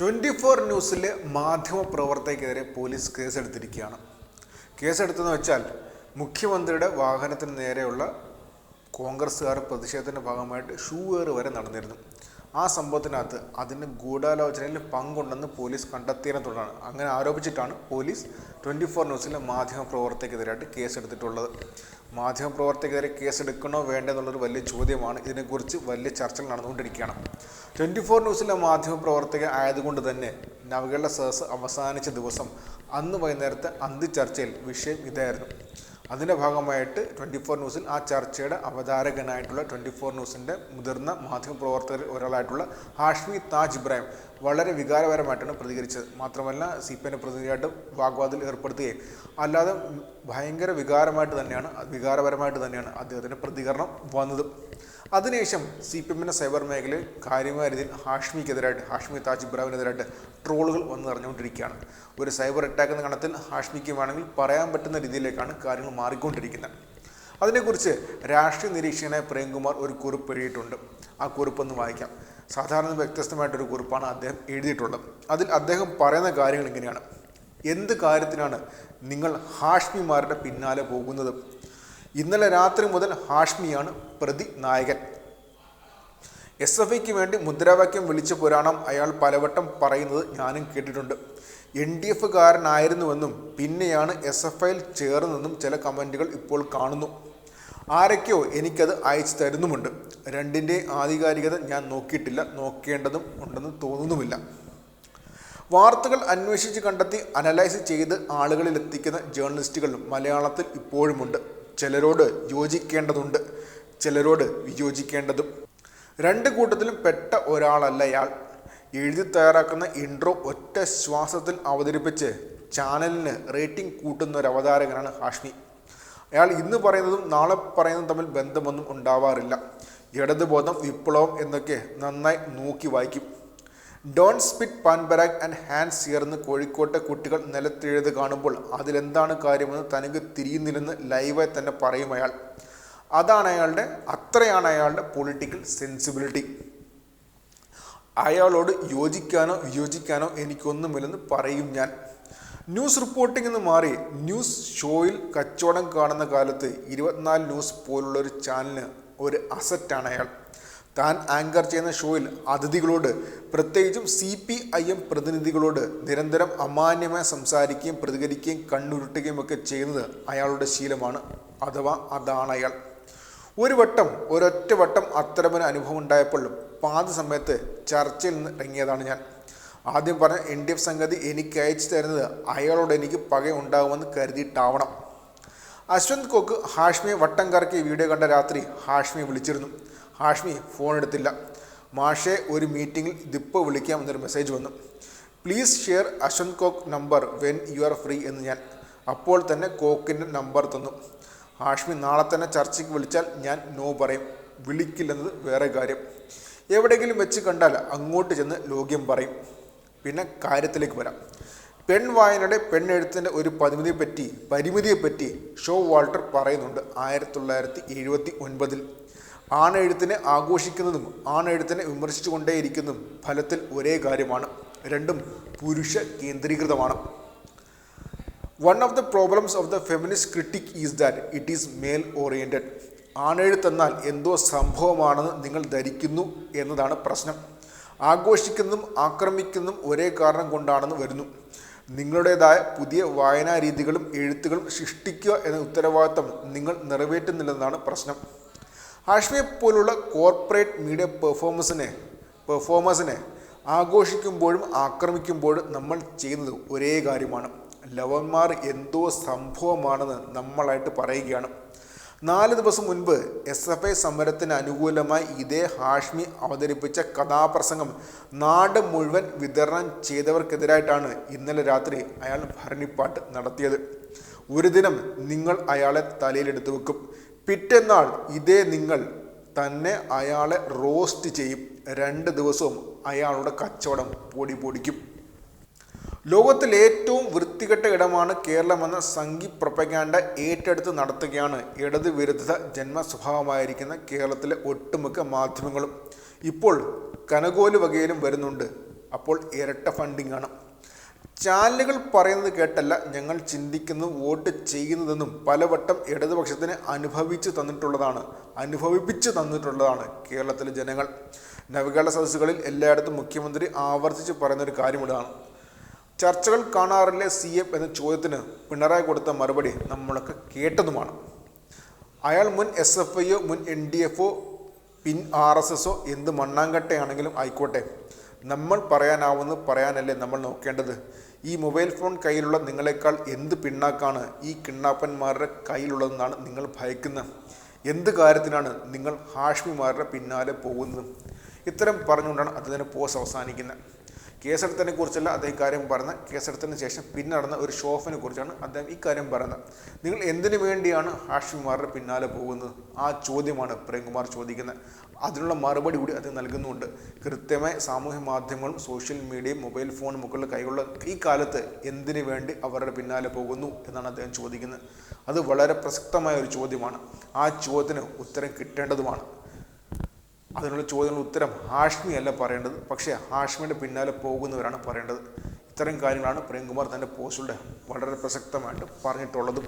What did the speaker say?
Twenty four ന്യൂസിലെ മാധ്യമ പ്രവർത്തകർക്കെതിരെ police കേസെടുത്തിരിക്കുകയാണ്. കേസെടുത്തെന്ന് വെച്ചാൽ മുഖ്യമന്ത്രിയുടെ വാഹനത്തിന് നേരെയുള്ള കോൺഗ്രസ്സുകാർ പ്രതിഷേധത്തിന്റെ ഭാഗമായിട്ട് ഷൂ ഏറ് വരെ നടന്നിരുന്നു. ആ സംഭവത്തിനകത്ത് അതിന് ഗൂഢാലോചനയിൽ പങ്കുണ്ടെന്ന് പോലീസ് കണ്ടെത്തിയതിനെ തുടർന്നാണ്. അങ്ങനെ ആരോപിച്ചിട്ടാണ് പോലീസ് ട്വന്റി ഫോർ ന്യൂസിലെ മാധ്യമ പ്രവർത്തകർക്കെതിരായിട്ട് കേസെടുത്തിട്ടുള്ളത്. മാധ്യമ പ്രവർത്തകരെതിരെ കേസെടുക്കണോ വേണ്ട എന്നുള്ളൊരു വലിയ ചോദ്യമാണ്. ഇതിനെക്കുറിച്ച് വലിയ ചർച്ചകൾ നടന്നുകൊണ്ടിരിക്കുകയാണ്. ട്വന്റി ഫോർ ന്യൂസിലെ മാധ്യമ പ്രവർത്തക ആയതുകൊണ്ട് തന്നെ നവകേരള സദസ് അവസാനിച്ച ദിവസം അന്ന് വൈകുന്നേരത്തെ അന്തിച്ചർച്ചയിൽ വിഷയം ഇതായിരുന്നു. അതിന്റെ ഭാഗമായിട്ട് ട്വന്റി ഫോർ ന്യൂസിൽ ആ ചർച്ചയുടെ അവതാരകനായിട്ടുള്ള ട്വന്റി ഫോർ ന്യൂസിന്റെ മുതിർന്ന മാധ്യമപ്രവർത്തകരിൽ ഒരാളായിട്ടുള്ള ഹാഷ്മി താജ് ഇബ്രാഹിം. വളരെ വികാരപരമായിട്ടാണ് പ്രതികരിച്ചത്. മാത്രമല്ല സി പി എമ്മിന്റെ പ്രതിനിധിയായിട്ട് വാഗ്വാദത്തിൽ ഏർപ്പെടുത്തുകയും അല്ലാതെ ഭയങ്കര വികാരമായിട്ട് തന്നെയാണ് വികാരപരമായിട്ട് തന്നെയാണ് അദ്ദേഹത്തിന്റെ പ്രതികരണം വന്നത്. അതിനുശേഷം സി പി എമ്മിന്റെ സൈബർ മേഖലയിൽ കാര്യമായ രീതിയിൽ ഹാഷ്മിക്കെതിരായിട്ട് ഹാഷ്മി താജ് ഇബ്രാഹിമിനെതിരായിട്ട് ട്രോളുകൾ വന്നു നിറഞ്ഞുകൊണ്ടിരിക്കുകയാണ്. ഒരു സൈബർ അറ്റാക്ക് എന്ന കണത്തിൽ ഹാഷ്മിക്ക് വേണമെങ്കിൽ പറയാൻ പറ്റുന്ന രീതിയിലേക്കാണ് കാര്യങ്ങൾ മാറിക്കൊണ്ടിരിക്കുന്നത്. അതിനെക്കുറിച്ച് രാഷ്ട്രീയ നിരീക്ഷകനായ പ്രേംകുമാർ ഒരു കുറിപ്പ് എഴുതിയിട്ടുണ്ട്. ആ കുറിപ്പ് ഒന്ന് വായിക്കാം. സാധാരണ വ്യത്യസ്തമായിട്ടൊരു കുറിപ്പാണ് അദ്ദേഹം എഴുതിയിട്ടുള്ളത്. അതിൽ അദ്ദേഹം പറയുന്ന കാര്യങ്ങൾ ഇങ്ങനെയാണ്. എന്ത് കാര്യത്തിനാണ് നിങ്ങൾ ഹാഷ്മിമാരുടെ പിന്നാലെ പോകുന്നത്? ഇന്നലെ രാത്രി മുതൽ ഹാഷ്മിയാണ് പ്രതി നായകൻ എസ് എഫ് ഐക്ക് വേണ്ടി മുദ്രാവാക്യം വിളിച്ച പുരാണം അയാൾ പലവട്ടം പറയുന്നത് ഞാനും കേട്ടിട്ടുണ്ട്. എൻ ഡി എഫുകാരനായിരുന്നുവെന്നും പിന്നെയാണ് എസ് എഫ് ഐയിൽ ചേർന്നെന്നും ചില കമന്റുകൾ ഇപ്പോൾ കാണുന്നു. ആരൊക്കെയോ എനിക്കത് അയച്ചു തരുന്നുമുണ്ട്. രണ്ടിന്റെ ആധികാരികത ഞാൻ നോക്കിയിട്ടില്ല. നോക്കേണ്ടതും ഉണ്ടെന്ന് തോന്നുന്നുമില്ല. വാർത്തകൾ അന്വേഷിച്ച് കണ്ടെത്തി അനലൈസ് ചെയ്ത് ആളുകളിൽ എത്തിക്കുന്ന ജേർണലിസ്റ്റുകളും മലയാളത്തിൽ ഇപ്പോഴുമുണ്ട്. ചിലരോട് യോജിക്കേണ്ടതുണ്ട്. ചിലരോട് വിയോജിക്കേണ്ടതും. രണ്ട് കൂട്ടത്തിലും പെട്ട ഒരാളല്ല അയാൾ എഴുതി തയ്യാറാക്കുന്ന ഇൻട്രോ ഒറ്റ ശ്വാസത്തിൽ അവതരിപ്പിച്ച് ചാനലിന് റേറ്റിംഗ് കൂട്ടുന്ന ഒരു അവതാരകനാണ് ഹാഷ്മി. അയാൾ ഇന്ന് പറയുന്നതും നാളെ പറയുന്നതും തമ്മിൽ ബന്ധമൊന്നും ഉണ്ടാവാറില്ല. ഇടതുബോധം വിപ്ലവം എന്നൊക്കെ നന്നായി നോക്കി വായിക്കും. Don't spit Panparag and hands ചേർന്ന് കോഴിക്കോട്ടെ കുട്ടികൾ നിലത്തെഴുത് കാണുമ്പോൾ അതിലെന്താണ് കാര്യമെന്ന് തനിക്ക് തിരിയുന്നില്ലെന്ന് ലൈവായി തന്നെ പറയും അയാൾ. അതാണ് അയാളുടെ അത്രയാണ് അയാളുടെ പൊളിറ്റിക്കൽ സെൻസിബിലിറ്റി അയാളോട് യോജിക്കാനോ വിയോജിക്കാനോ എനിക്കൊന്നുമില്ലെന്ന് പറയും ഞാൻ. ന്യൂസ് റിപ്പോർട്ടിംഗ് എന്ന് മാറി ന്യൂസ് ഷോയിൽ കച്ചവടം കാണുന്ന കാലത്ത് ഇരുപത്തിനാല് ന്യൂസ് പോലുള്ള ഒരു ചാനലിന് ഒരു അസറ്റാണ് അയാൾ. താൻ ആങ്കർ ചെയ്യുന്ന ഷോയിൽ അതിഥികളോട് പ്രത്യേകിച്ചും സി പി ഐ എം പ്രതിനിധികളോട് നിരന്തരം അമാന്യമായി സംസാരിക്കുകയും പ്രതികരിക്കുകയും കണ്ണുരുട്ടുകയും ഒക്കെ ചെയ്യുന്നത് അയാളുടെ ശീലമാണ്. അഥവാ അതാണ് അയാൾ. ഒരു വട്ടം ഒരൊറ്റ വട്ടം അത്തരമൊരു അനുഭവം ഉണ്ടായപ്പോൾ പാതി സമയത്ത് ചർച്ചയിൽ നിന്ന് ഇറങ്ങിയതാണ് ഞാൻ. ആദ്യം പറഞ്ഞ എൻ ഡി എഫ് സംഗതി എനിക്ക് അയച്ചു തരുന്നത് അയാളോട് എനിക്ക് പക ഉണ്ടാകുമെന്ന് കരുതിയിട്ടാവണം. അശ്വന്ത് കൊക്ക് ഹാഷ്മിയെ വട്ടം കറക്കി വീഡിയോ കണ്ട രാത്രി ഹാഷ്മിയെ വിളിച്ചിരുന്നു. ഹാഷ്മി ഫോൺ എടുത്തില്ല. മാഷെ ഒരു മീറ്റിംഗിൽ ഇതിപ്പോൾ വിളിക്കാം എന്നൊരു മെസ്സേജ് വന്നു. Please share Ashwanth Kok number when you are free എന്ന് ഞാൻ. അപ്പോൾ തന്നെ കോക്കിന്റെ നമ്പർ തന്നു. ഹാഷ്മി നാളെ തന്നെ ചർച്ചയ്ക്ക് വിളിച്ചാൽ ഞാൻ നോ പറയും. വിളിക്കില്ലെന്നത് വേറെ കാര്യം. എവിടെയെങ്കിലും വെച്ച് കണ്ടാൽ അങ്ങോട്ട് ചെന്ന് ലോഗ്യം പറയും. പിന്നെ കാര്യത്തിലേക്ക് വരാം. പെൺ വായനയുടെ പെണ്ണെഴുത്തിന്റെ ഒരു പരിമിതിയെപ്പറ്റി പരിമിതിയെപ്പറ്റി ഷോ വാൾട്ടർ പറയുന്നുണ്ട് ആയിരത്തി തൊള്ളായിരത്തി എഴുപത്തി ഒൻപതിൽ ആണെഴുത്തിനെ ആഘോഷിക്കുന്നതും ആണെഴുത്തിനെ വിമർശിച്ചുകൊണ്ടേയിരിക്കുന്നതും ഫലത്തിൽ ഒരേ കാര്യമാണ്. രണ്ടും പുരുഷ കേന്ദ്രീകൃതമാണ്. One of the problems of the feminist critic is that it is male oriented ആണെഴുത്തെന്നാൽ എന്തോ സംഭവമാണെന്ന് നിങ്ങൾ ധരിക്കുന്നു എന്നതാണ് പ്രശ്നം. ആഘോഷിക്കുന്നതും ആക്രമിക്കുന്നതും ഒരേ കാരണം കൊണ്ടാണെന്ന് വരുന്നു. നിങ്ങളുടേതായ പുതിയ വായനാ രീതികളും എഴുത്തുകളും സൃഷ്ടിക്കുക എന്ന ഉത്തരവാദിത്തം നിങ്ങൾ നിറവേറ്റുന്നില്ലെന്നാണ് പ്രശ്നം. ഹാഷ്മിയെ പോലുള്ള കോർപ്പറേറ്റ് മീഡിയ പെർഫോമൻസിനെ പെർഫോമൻസിനെ ആഘോഷിക്കുമ്പോഴും ആക്രമിക്കുമ്പോഴും നമ്മൾ ചെയ്യുന്നത് ഒരേ കാര്യമാണ്. ലവന്മാർ എന്തോ സംഭവമാണെന്ന് നമ്മളായിട്ട് പറയുകയാണ്. നാല് ദിവസം മുൻപ് എസ് എഫ് ഐ സമരത്തിന് അനുകൂലമായി ഇതേ ഹാഷ്മി അവതരിപ്പിച്ച കഥാപ്രസംഗം നാട് മുഴുവൻ വിതരണം ചെയ്തവർക്കെതിരായിട്ടാണ് ഇന്നലെ രാത്രി അയാൾ ഭരണിപ്പാട്ട് നടത്തിയത്. ഒരു ദിനം നിങ്ങൾ അയാളെ തലയിലെടുത്ത് വെക്കും. പിറ്റെന്നാൾ ഇതേ നിങ്ങൾ തന്നെ അയാളെ റോസ്റ്റ് ചെയ്യും. രണ്ട് ദിവസവും അയാളുടെ കച്ചവടം പൊടി പൊടിക്കും. ലോകത്തിൽ ഏറ്റവും വൃത്തികെട്ട ഇടമാണ് കേരളമെന്ന സംഘി പ്രൊപ്പഗാൻഡ ഏറ്റെടുത്ത് നടത്തുകയാണ്. ഇടത് വിരുദ്ധ ജന്മ സ്വഭാവമായിരിക്കുന്ന കേരളത്തിലെ ഒട്ടുമിക്ക മാധ്യമങ്ങളും ഇപ്പോൾ കനകോൽ വകയിലും വരുന്നുണ്ട്. അപ്പോൾ ഇരട്ട ഫണ്ടിംഗ് ആണ് ചാനലുകൾ പറയുന്നത് കേട്ടല്ല ഞങ്ങൾ ചിന്തിക്കുന്നു വോട്ട് ചെയ്യുന്നതെന്നും പലവട്ടം ഇടതുപക്ഷത്തിന് അനുഭവിച്ചു തന്നിട്ടുള്ളതാണ്. അനുഭവിപ്പിച്ചു തന്നിട്ടുള്ളതാണ് കേരളത്തിലെ ജനങ്ങൾ. നവകേരള സദസ്സുകളിൽ എല്ലായിടത്തും മുഖ്യമന്ത്രി ആവർത്തിച്ച് പറയുന്നൊരു കാര്യം ഇതാണ് ചർച്ചകൾ കാണാറില്ലേ സി എം എന്ന ചോദ്യത്തിന് പിണറായി കൊടുത്ത മറുപടി നമ്മളൊക്കെ കേട്ടതുമാണ്. അയാൾ മുൻ എസ് എഫ് ഐയോ മുൻ എൻ ഡി എഫോ പിൻ ആർ എസ് എസോ എന്ത് മണ്ണാങ്കട്ടയാണെങ്കിലും ആയിക്കോട്ടെ. നമ്മൾ പറയാനാവുന്ന പറയാനല്ലേ നമ്മൾ നോക്കേണ്ടത്. ഈ മൊബൈൽ ഫോൺ കയ്യിലുള്ള നിങ്ങളെക്കാൾ എന്ത് പിണ്ണാക്കാണ് ഈ കിണ്ണാപ്പന്മാരുടെ കയ്യിലുള്ളതെന്നാണ് നിങ്ങൾ ഭയക്കുന്നത്. എന്ത് കാര്യത്തിനാണ് നിങ്ങൾ ഹാഷ്മിമാരുടെ പിന്നാലെ പോകുന്നത്? ഇത്തരം പറഞ്ഞുകൊണ്ടാണ് അദ്ദേഹത്തിന്റെ പോസ് അവസാനിക്കുന്നത്. കേസെടുത്തതിനെ കുറിച്ചല്ല അദ്ദേഹം കാര്യം പറഞ്ഞത്. കേസെടുത്തതിന് ശേഷം പിന്നെ നടന്ന ഒരു ഷോഫിനെ കുറിച്ചാണ് അദ്ദേഹം ഇക്കാര്യം കാര്യം പറയുന്നത് നിങ്ങൾ എന്തിനു വേണ്ടിയാണ് ഹാഷിമാരുടെ പിന്നാലെ പോകുന്നത്? ആ ചോദ്യമാണ് പ്രേംകുമാർ ചോദിക്കുന്നത്. അതിനുള്ള മറുപടി കൂടി അദ്ദേഹം നൽകുന്നുണ്ട്. കൃത്യമായി സാമൂഹ്യ മാധ്യമങ്ങളും സോഷ്യൽ മീഡിയയും മൊബൈൽ ഫോണും ഒക്കെ കൈകൊള്ള ഈ കാലത്ത് എന്തിനു വേണ്ടി അവരുടെ പിന്നാലെ പോകുന്നു എന്നാണ് അദ്ദേഹം ചോദിക്കുന്നത്. അത് വളരെ പ്രസക്തമായ ഒരു ചോദ്യമാണ്. ആ ചോദ്യത്തിന് ഉത്തരം കിട്ടേണ്ടതുമാണ്. അതിനുള്ള ചോദ്യങ്ങളുടെ ഉത്തരം ഹാഷ്മി അല്ല പറയേണ്ടത്. പക്ഷേ ഹാഷ്മിയുടെ പിന്നാലെ പോകുന്നവരാണ് പറയേണ്ടത്. ഇത്തരം കാര്യങ്ങളാണ് പ്രേംകുമാർ തന്റെ പോസ്റ്റിലൂടെ വളരെ പ്രസക്തമായിട്ട് പറഞ്ഞിട്ടുള്ളതും